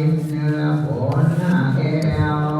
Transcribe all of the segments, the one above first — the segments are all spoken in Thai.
ินเนื้อผลหน้าแก้ว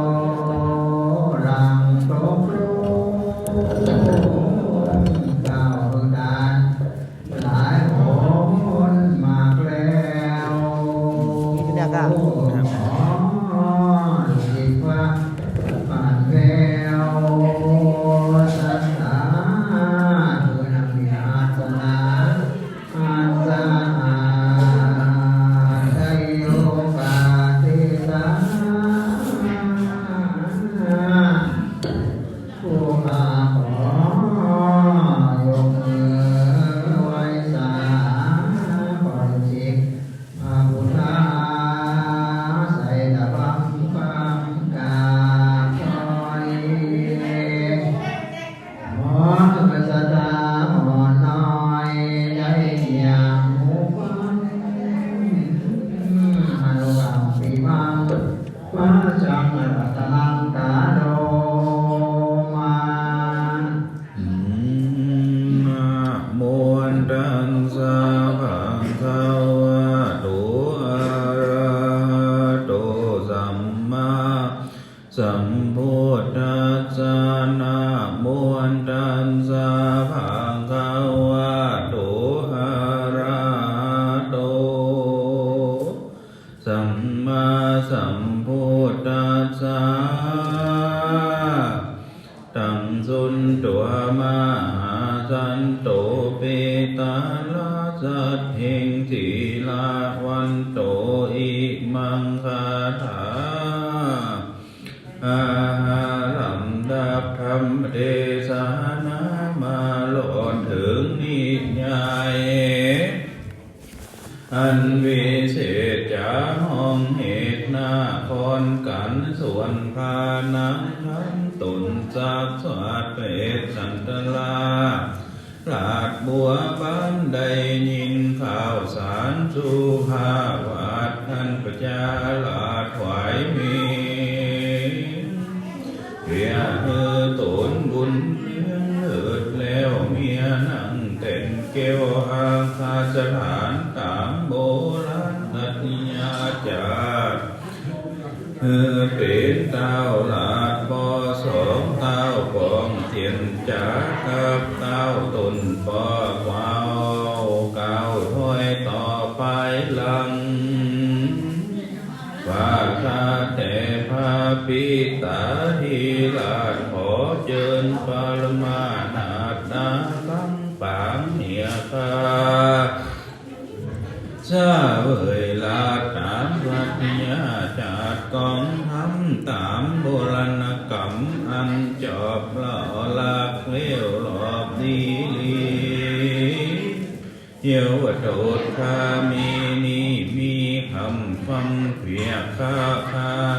มหาสันโตเปตาลาสัตเทงสีลาวัน เป็นเต้าหลา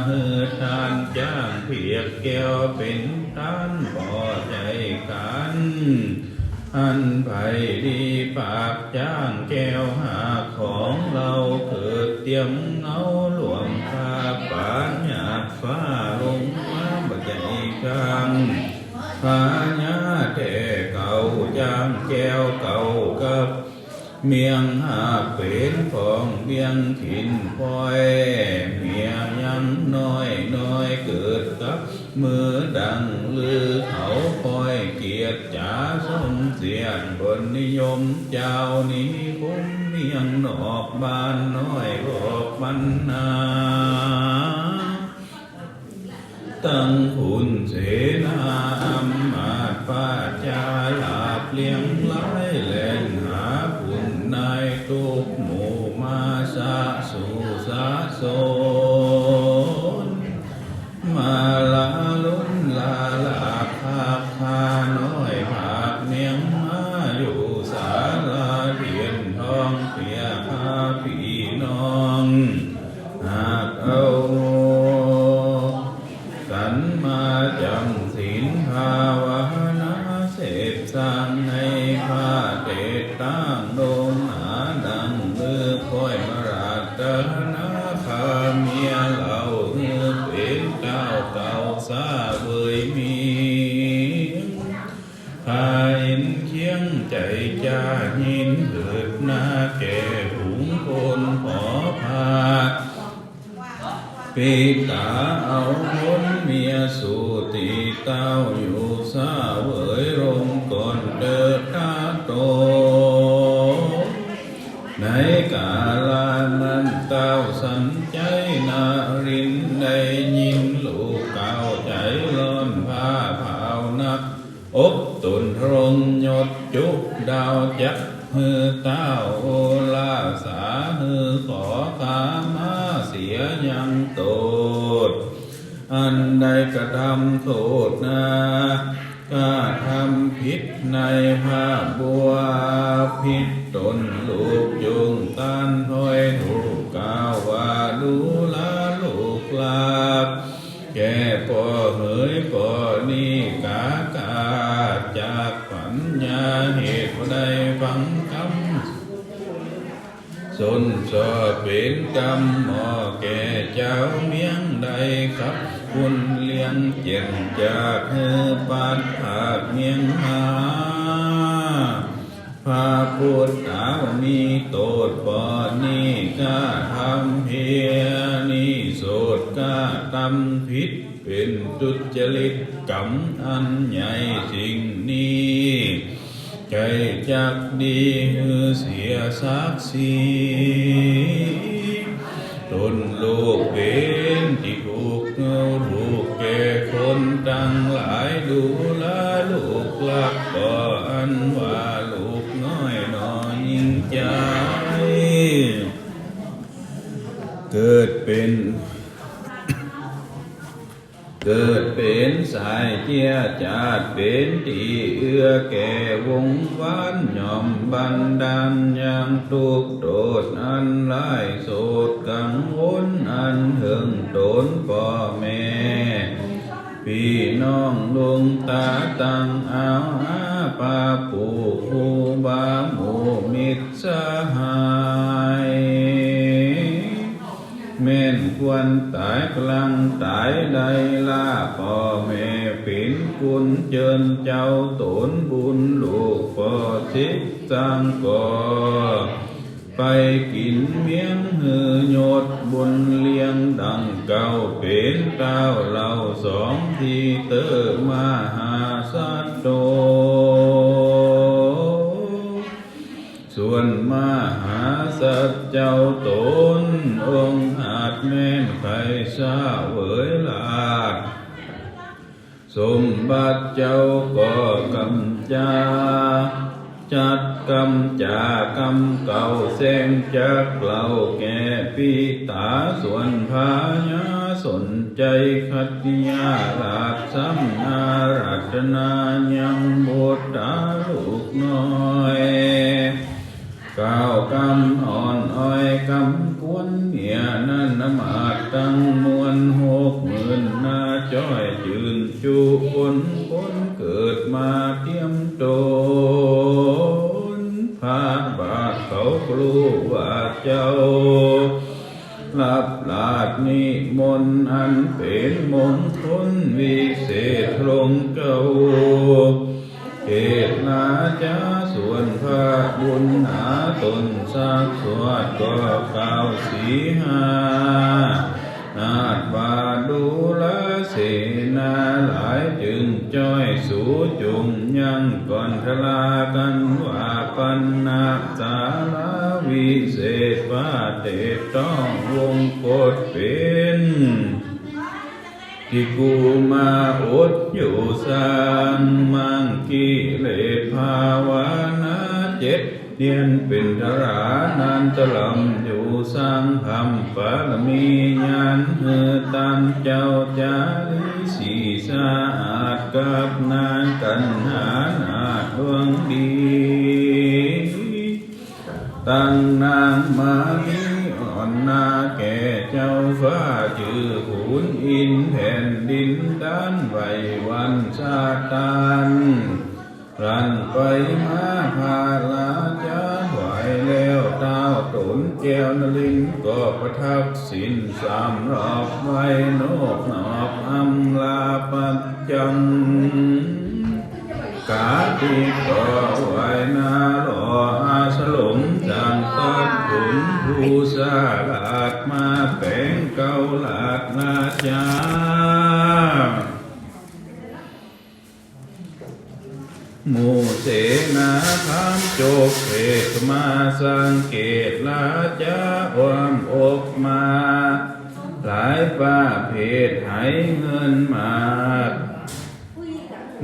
หือทานจ้างเพียกแก้วเป็นท่านพอใจกันอันไปดีปากจ้างแก้วหาของเราเกิดเตรียมเงาหลวงคาป่าหยาฟ้าลงมาบัจใจกังหาญาแต่เก่าจ้างแก้วเก่ากับเมียงหาเป็นของเมียงขินคอยเมียง น้อยน้อยเกิดกับมือดังลือเขาคอยเกียรจ่าสมเสียงบนนิยมเจ้านี้คุ้มเมียงนอกบ้านน้อยบอกบรนนาตั้งหุ่นเส นาเก่ถุงคนขอพาปิตาเอาคนเมียสูติเต้าอยู่สาว โอลาสาหือขอขามาเสียยังโตดอันใดกระทำโท งเจ็นจากเฮอปาดผากเมียงหาพาพูดตาว่ามีโตดปอนี่ก็ทำเพียนี่โสดก็ตำผิดเป็นจุจริตกรรมอันใหญ่สิ่งนี้ ใจจักดีฮือเสียศักดิ์ศรีตนโลกเป็นที่ถูกเงาลูกแก่คนตั้งหลายดูแลลูกหลักก็อันว่าลูกน้อยนอยิ่งใจ เกิดเป็น เกิดเป็นสายเจียจาดเป็นตีเอื้อแก่วงวานยอมบันดาลยังทุกโดดอันไล่โสดกังวลอันเหิงโดนพ่อแม่พี่น้องลุงตาตังเอาอาปาปูคูบาหมูมิตรสหา ควรตายกลางตายใดล่าพ่อแม่ปินคุณเจิญเจ้าตนบุญลูกพ่อทิศสังก่อไปกินเมียงหือโยดบุญเลี้ยงดังเก่าเป็นเก้าเราสองทีเตอมาหาสัตโตส่วนมหา สัจเจ้าตนองค์อาจแม่นไขสาเวยลาดสมบัติเจ้าก็กำจาจัดกำจากำเก่าแสงจากเกล่าแก่ปีตาส่วนพายาสนใจขัดยาลาดซ้ำนารัตนายังบทตาลูกน้อย ก้าวกำอ่อนอ้อยกำกวนเหียนั่นนมาดตั้งมวลหกหมื่นนาจ้อยจืนจูคนคน อดอยู่สร้างมังกิเลสภาวนาเจ็ดเดียนเป็นธรานันตลำอยู่สร้างคำปารมีญาณเฮือตามเจ้าจาริสีสะอาดกับนางกันหานาดวงดีตั้งนางมามีอ่อนนาแก่เจ้าฟ้าชื่อ ขุนอินแผ่นดินด้านไหววันชาตานรันไปมาพาลาจาไหวแล้วเต้าตุนแก้วนลินก็ประทับสินสามรอบไว้นกนอบอำลาปัจจังกาติต่อไว้นาหล่ออาสลมจางตอนขุนผู้สาลา จามูเสนาพามโจกเพศมาสังเกตลาจาความอกมา หลายป้าเพศให้เงินมา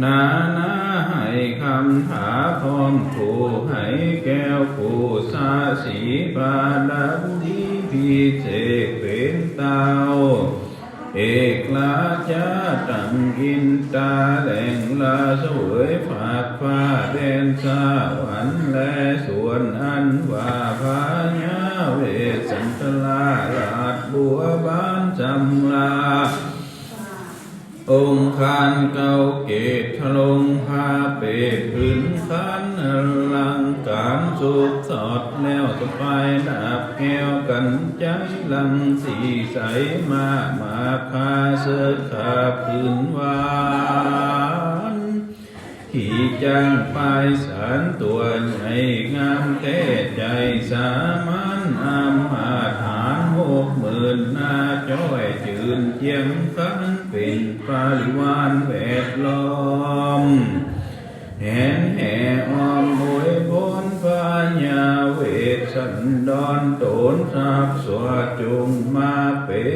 นานาให้คำถาพร้อมผู้ให้แก้วผู้สาสีบาดับดีพิเศษเป็นเตา เอกลาจาตังอินตาแหล่งลาสวยฝากฟ้าแดนสวรรค์และส่วนอันว่าพาญาเวสันตลาลาดบัวบานจำลาองค์คานเก่าเกตทลงพาเปตพื้นคันลา สุขสอดแล้วสไปดับแก้วกันใจลังสีใสมามาพาเสือขาพื้นวานขี่จังไปสารตัวใหญ่งามเท่ใจสามัญอำมาฐานหกหมื่นหน้าจ้อยจืนเจียงคันเป็นปริวานแวดล้อมแหนแห่ออมหวย พาญาเวสันดอนโตนสับสวดจงมาเป็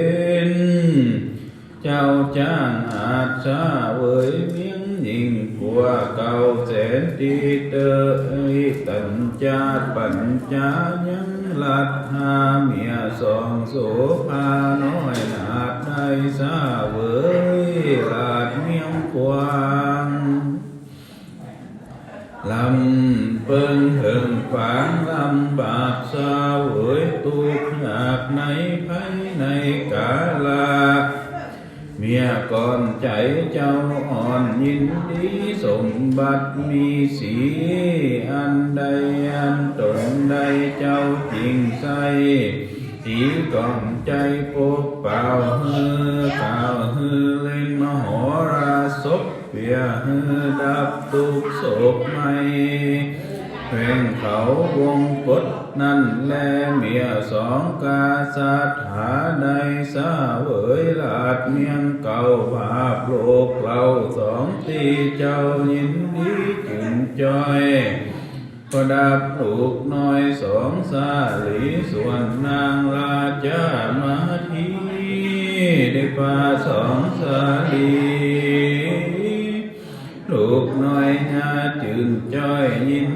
น เจ้าจ้างอาจสาเวยเมียงยิ่งกว่าเก่าแสนตีเตยตัญจาปัญญายังลัดหาเมียสองโสภาน้อยนาดได้สาเวยลาดเมียงกวาง ลำ เปิงเถิงฝางลำบากสาวเวยตุกหนักในภายในกาลา เมียก่อนใจเจ้าอ่อนยินดีสมบัติมีสีอันใดอันตนใดเจ้าจริงใสสีก่อนใจปกเป่าเฮือก่าวฮือเล่นมโหราศพเปียฮือดับทุกโศกไม่ เพลงเขาวงกฎนั่นแลเมียสองกาสัตหาใดสาเวยลาดเมียงเก่าบาปโลกเราสองตีเจ้ายินดีจึงจอยประดับลูกน้อยสองสาลีส่วนนางลาจามาทีได้ปาสองสาลีลูกน้อยงาจืนจ้อยยิน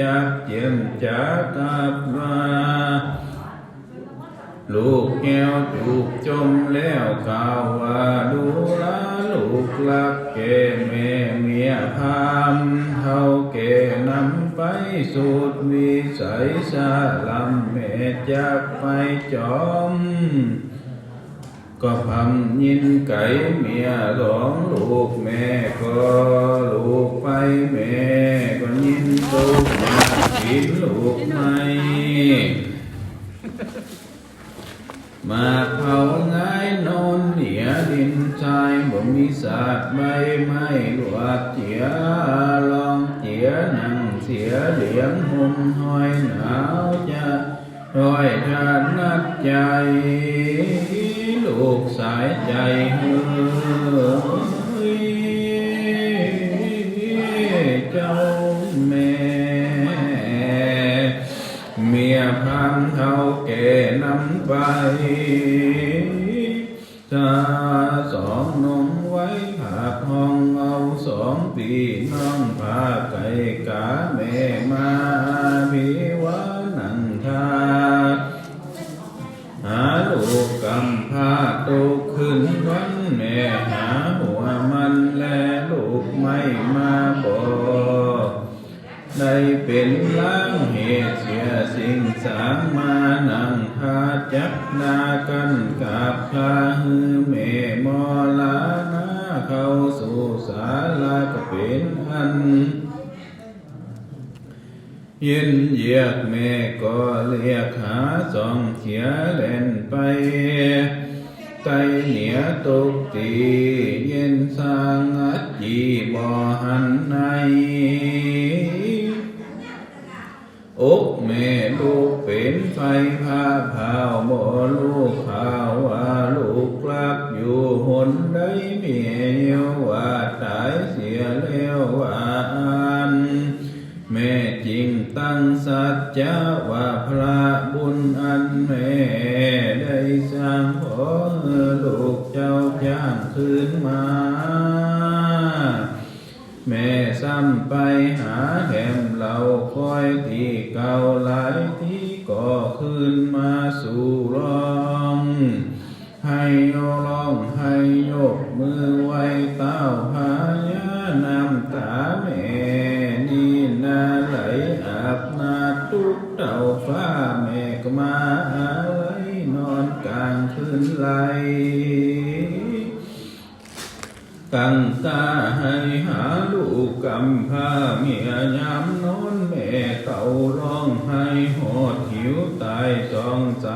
จากเจียมจากกลับมาลูกแก้วถูกจมแล้วกล่าวว่าดูแลลูกลักแก่แม่เมียพามเท่าแก่นำไปสูดวิสัยสาลำแม่จากไปจอม ก็พำยินไก่เมียร้องลูกแม่ก็ลูกไปแม่ก็ยินลูกมากินลูกไม่มาเผาง่ายนอนเหนียดินชายบ่มีศาสตร์ใบไม้ลวดเจียลองเจียนั่งเสียเหลียงหุ่มห้อยหนาวจะรอยทานนัดใจ ลูกสายใจเฮ้ยเจ้าแม่ เมียพันเท่าแก่นำไปถ้าสองนมไว้ผากห้องเอาสองปีน้องพาไก่กาแม่มา ยินเยียกแม่ก็เลียกหาสองเขียเล่นไปไตเหนียตกตีเยินสางอัดจีบอหันในอกแม่ลูกเป็นไฟพาพาวบ่ลูกพาวว่าลูกกลับอยู่หนได้เมียวว่า จาว่าพระบุญอันแม่ได้สร้างขอลูกเจ้าจ้างคืนมา แม่ก็มาไหลนอนกลางคืนไหลตั้งตาให้หาลูกกำพร้าเมียยามนอนแม่เต่าร้องให้หอดหิวตายจองใจ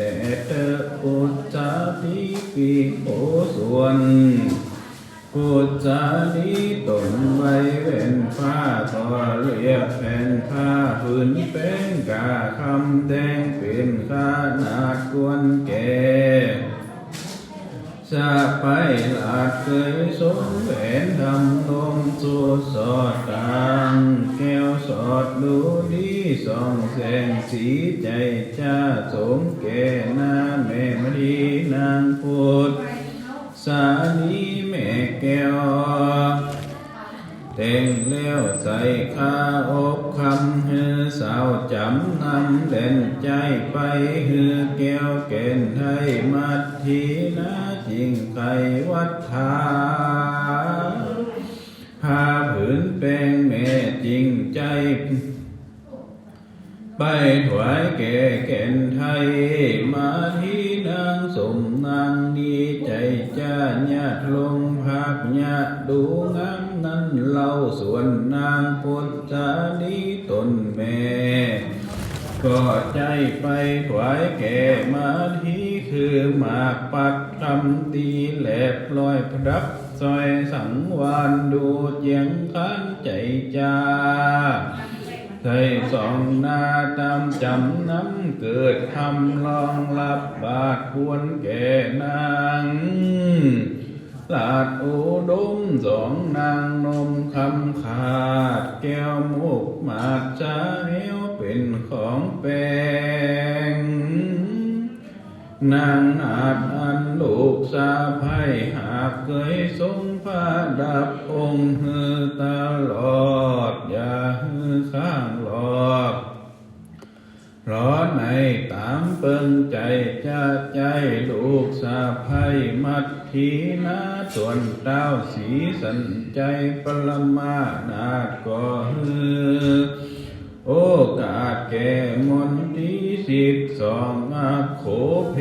แต่เตอปุจาริปิโอส่วนพุทธาริตนไว้เป็นผ้าต่อเรียบแผ่นผ้าฝืนเป็นกาคำแดงเป็นขนาดกวนแก่ สาไปหลาดเคยสมแหวนทำนมสูสอดกลางแก้วสอดดูดีส่องแสงสีใจจ้าสมแก่นาแม่มดีนางพุทธสานีแม่แก้วแต่งแล้วใส่ข้าอกคำเฮือสาวจำนำเด่นใจไปเฮือแก้วเกณฑ์ให้มัดทีนะ จริงไขวัดทาผ้าผืนแป้งแม่จริงใจไปถวายแก่แก่นไทย มาที่นางสมนางดีใจจ้าญาติลงพักญาติดูงามนั้นเล่าส่วนนางพุทธาดีตนแม่ ก็ใจไปถวายแก่มาที่ คือหมากปัดคำตีแหลบลอยพรับซอยสังวานดูเจียงคันใจจาใส่สองหน้าตามจำน้ำเกิดคำลองรับบาทควรแก่นางลาดอุดมสองนางนมคำขาด แก้วมุกมาดชาเอวเป็นของแปล นางอาจอันลูกสาภ้หากเคยทรงผ้าดับองค์เฮตลอด อย่าฮือข้างหลอดร้อนในตามเปิงใจจะใจลูกสาภ้มัดทีนาส่วนเต้าสีสันใจปรมานาก็ฮือโอกาสแก่มนทีสิบสองอาโข เพ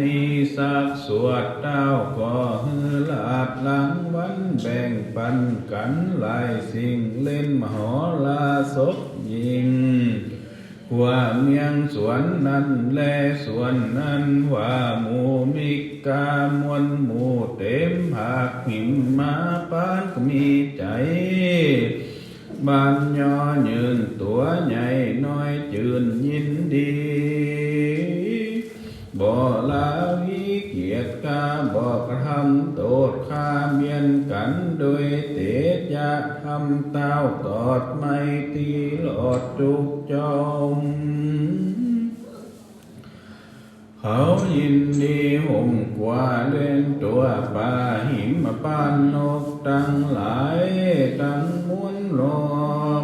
ณีสักสวดเต้าก็ฮือลาดหลังวันแบ่งปันกันหลายสิ่งเล่นมหอลาศพยิงว่าเมียงสวนนั้นแลสวนนั้นว่าหมูมิกามวนหมูเต็มหักหิมมาปานก็มีใจบานยอยืนตัวใหญ่น้อยจืนยินดี บ่ลาวิเกียรติกาบอกทำโตดข้าเมียนกันโดยเตจยะทำเต้าตอดไม่ตีหลอดจุกจอมเขายินดีห่มกว่าเล่นตัวปลาหิมปานนกตั้งหลายตั้งมวนรอ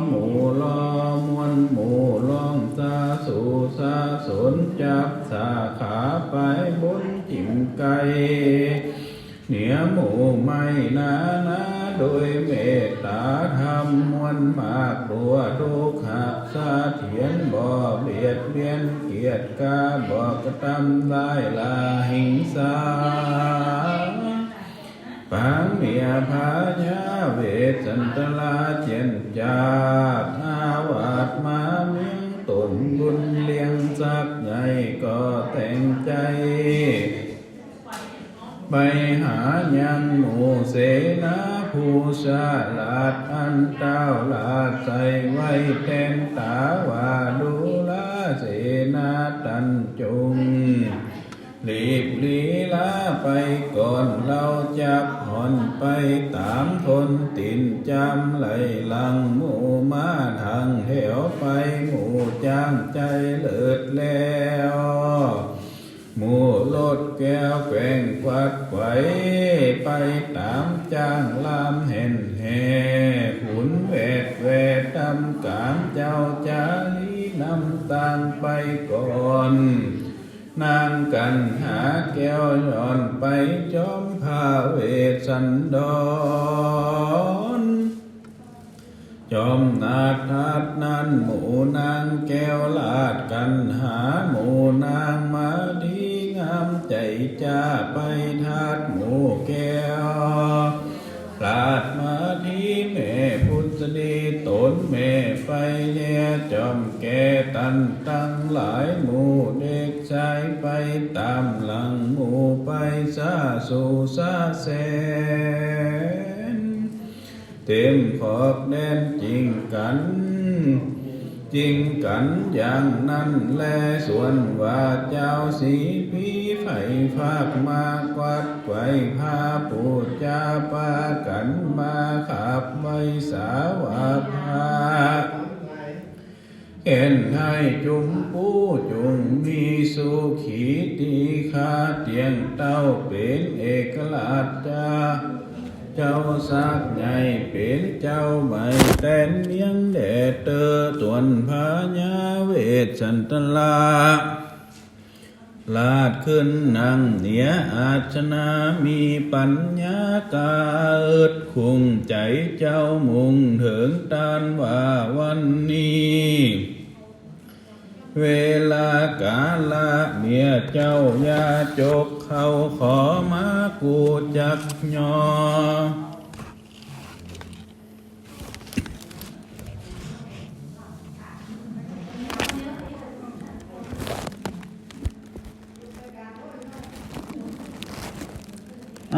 หมู่รอมวนหมู่ล้อมตาสู่สาสน จับสาขาไปบนจิมไก่เหนียหมูไม่นานาโดยเมตตาธรรมมวลมากตัวทุกขะสาเถียนบ่เบียดเบียนเกียรติกาบ่กระทำได้ลาหิงสาปางเมียพายาเวสันตลาเจนจาบ ไปหายังหมูเสนาผู้ชาลาดอันเต้าลาดใส่ไว้แทนตาว่าดูแลเสนาตันจงรีบลีลาไปก่อนเราจับหอนไปตามทนตินจำไหลหลังหมู่มาทางเหวไปหมู่จ้างใจ แก้วแกว่งควัดไขวไปตามจ้างลามเห็นแห่ขุนเวทเวทตำกามเจ้าจาลีนำตางไปก่อนนางกันหาแก้วย้อนไปจอมพาเวสสันดร จอมนาดทัดนั้นหมูนางแก้วลาดกันหาหมูนางมาด ใจจ้าไปทัดหมู่แก้วลาดมาที่แม่พุทธดีตนแม่ไปแย่จอมแก่ตันตั้งหลายหมู่เด็กชายไปตามหลังหมู่ไปซาสู่ซาแสนเต็มขอบแดนจริงกันจริงกันอย่างนั้นแลส่วนว่าเจ้าสี ไฟภาคมากวัดไว้พาปูจาปากันมาขับไว้สาวาพาเห็นให้จุมผู้จุงมีสุขีตีคาเตียงเต้าเป็นเอกลาชจาเจ้าสักใหญ่เป็นเจ้าใบแต่นเมียงแดดเตอตวนพญาเวทสันตลา ลาดขึ้นนั่งเหนียอาชนามีปัญญากาเอิดคุงใจเจ้ามุงถึงตานว่าวันนี้ เวลากาละเมียเจ้ายาจกเขาขอมากูจักยอ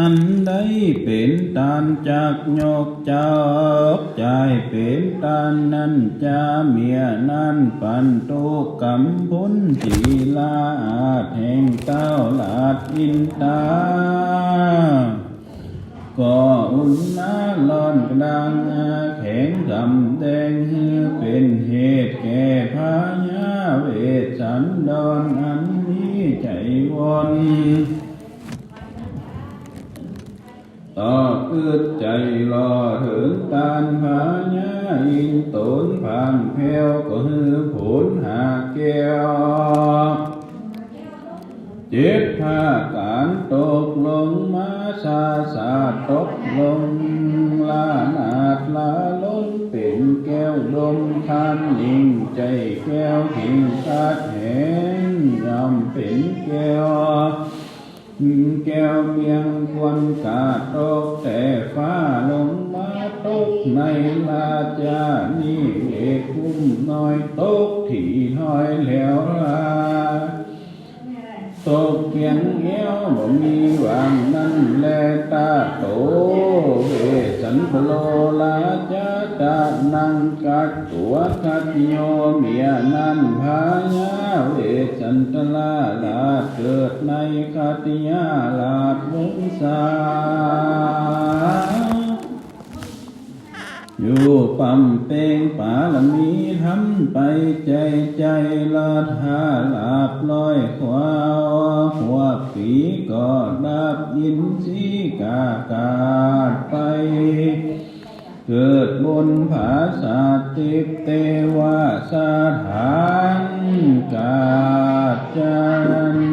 อันใดเป็นตานจากโยกเจ้าใจเป็นตานนั้นจะเมียนั้นปันตุกำพุนจีลาอาจแห่งเต้าลาดอินตาก็อุ่นนาลอนกระดังอาแข็งกำแดงฮือเป็นเหตุแก่พายาเวทสันดรอันนี้ใจวอน ต่อคืดใจรอถึงตานพาญาอินตนผ่านแพ้วก็ฮือผลหาแก้วเจ็ดผ้าการตกลงมาซาสาตกลงลานาดลาล้นเป็นแก้วดมทานยิ่งใจแก้วทิ้งคาดแหงยอมเป็นแก้ว แก้วเมียงควรกาตกแต่ฟ้าลงมาตกในลาจานี่เอกคุ้มน้อยตกที่น้อยแล้วลาตกเกียงเงี้ยวบ่มีวางนั่นแลตาโตเวสันพโลลาจา ตานังกัดตัวคัดโยเมียนันพายาเวสันตลาลาเกิดในคัตยาลาดวงศาอยู่ปัมเปงปาลมีทำไปใจใจลาดหาลาบลอยขวาวหัวปีก็ดับยินสีกากาดไป เกิดบนภาษาติเตวะสถานกาจ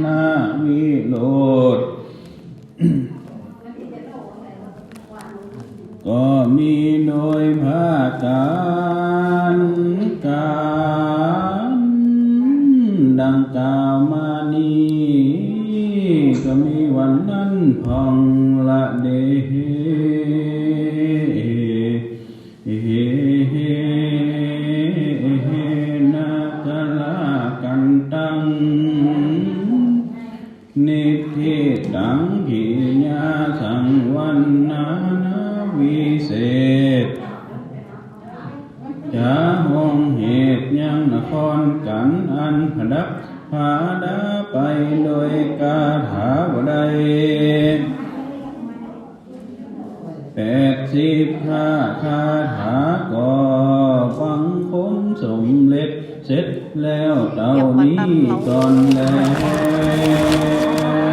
นาวิโลดก็มีโดยพาการการดังกล่าวมานี้ก็มีวันนั้นพอง คาถาก็ฟังคมสมเล็จเสร็จแล้วเต่านี้ก่อนแล้ว